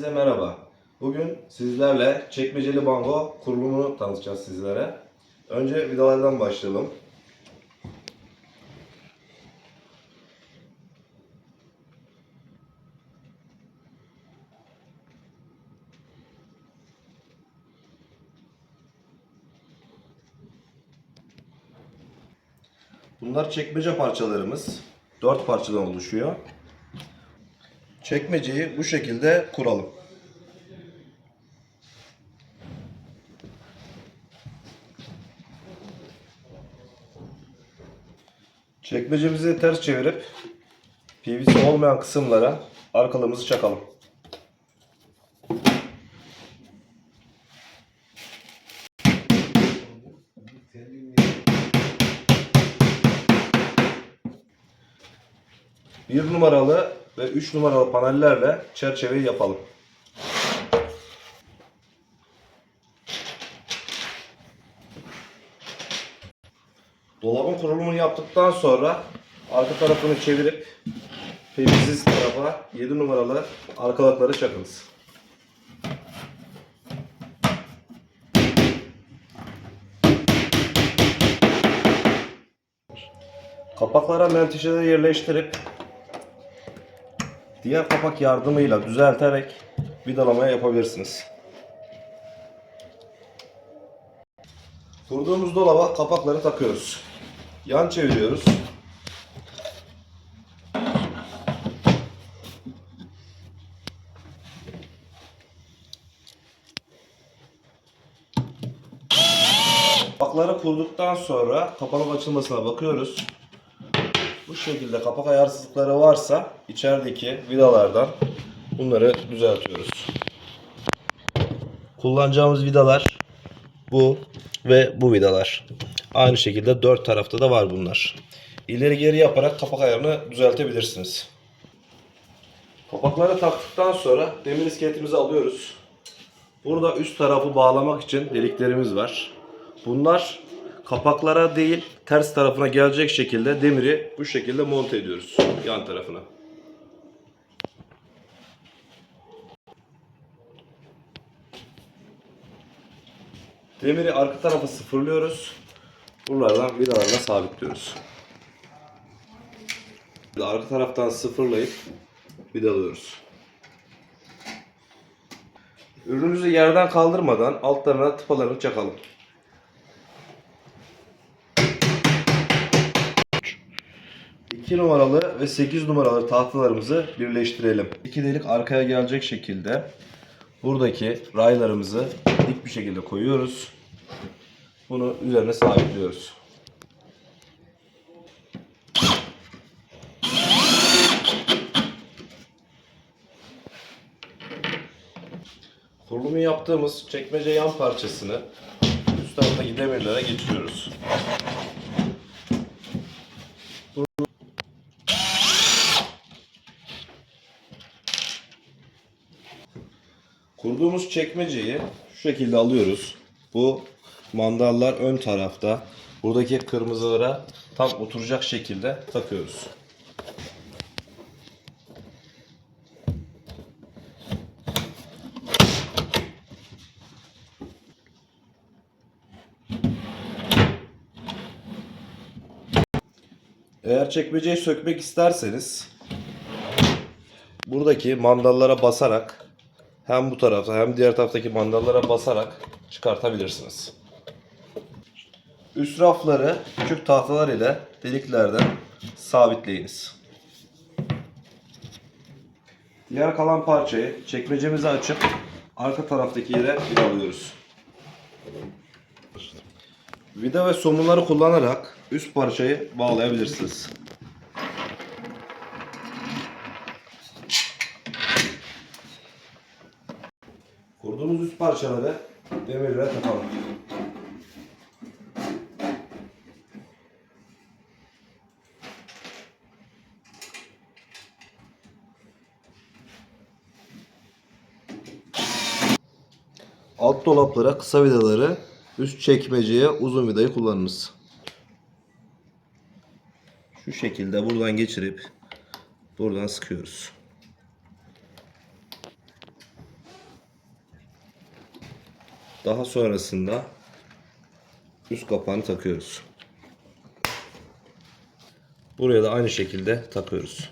Herkese merhaba. Bugün sizlerle çekmeceli bango kurulumunu tanıtacağız sizlere. Önce vidalardan başlayalım. Bunlar çekmece parçalarımız. Dört parçadan oluşuyor. Çekmeceyi bu şekilde kuralım. Çekmecemizi ters çevirip PVC olmayan kısımlara arkalarımızı çakalım. Bir numaralı ve 3 numaralı panellerle çerçeveyi yapalım. Dolabın kurulumunu yaptıktan sonra arka tarafını çevirip PVC tarafa 7 numaralı arkalıkları çakınız. Kapaklara menteşeleri yerleştirip diğer kapak yardımıyla düzelterek vidalamaya yapabilirsiniz. Kurduğumuz dolaba kapakları takıyoruz. Yan çeviriyoruz. Kapakları kurduktan sonra kapanıp açılmasına bakıyoruz. Bu şekilde kapak ayarsızlıkları varsa içerideki vidalardan bunları düzeltiyoruz. Kullanacağımız vidalar bu ve bu vidalar. Aynı şekilde dört tarafta da var bunlar. İleri geri yaparak kapak ayarını düzeltebilirsiniz. Kapakları taktıktan sonra demir iskeletimizi alıyoruz. Burada üst tarafı bağlamak için deliklerimiz var. Bunlar kapaklara değil ters tarafına gelecek şekilde demiri bu şekilde monte ediyoruz yan tarafına. Demiri arka tarafa sıfırlıyoruz. Buralardan vidalarla sabitliyoruz. Arka taraftan sıfırlayıp vidalıyoruz. Ürünümüzü yerden kaldırmadan altlarına tıpalarını çakalım. İki numaralı ve 8 numaralı tahtalarımızı birleştirelim. İki delik arkaya gelecek şekilde buradaki raylarımızı dik bir şekilde koyuyoruz. Bunu üzerine sabitliyoruz. Kurulumu yaptığımız çekmece yan parçasını üst taraftaki demirlere geçiriyoruz. Kurduğumuz çekmeceyi şu şekilde alıyoruz. Bu mandallar ön tarafta. Buradaki kırmızılara tam oturacak şekilde takıyoruz. Eğer çekmeceyi sökmek isterseniz buradaki mandallara basarak hem bu tarafta hem diğer taraftaki mandallara basarak çıkartabilirsiniz. Üst rafları küçük tahtalar ile deliklerden sabitleyiniz. Diğer kalan parçayı çekmecemizi açıp arka taraftaki yere vidalıyoruz. Vida ve somunları kullanarak üst parçayı bağlayabilirsiniz. Kurduğumuz üst parçaları demirle takalım. Alt dolaplara kısa vidaları, üst çekmeceye uzun vidayı kullanınız. Şu şekilde buradan geçirip buradan sıkıyoruz. Daha sonrasında üst kapağını takıyoruz. Buraya da aynı şekilde takıyoruz.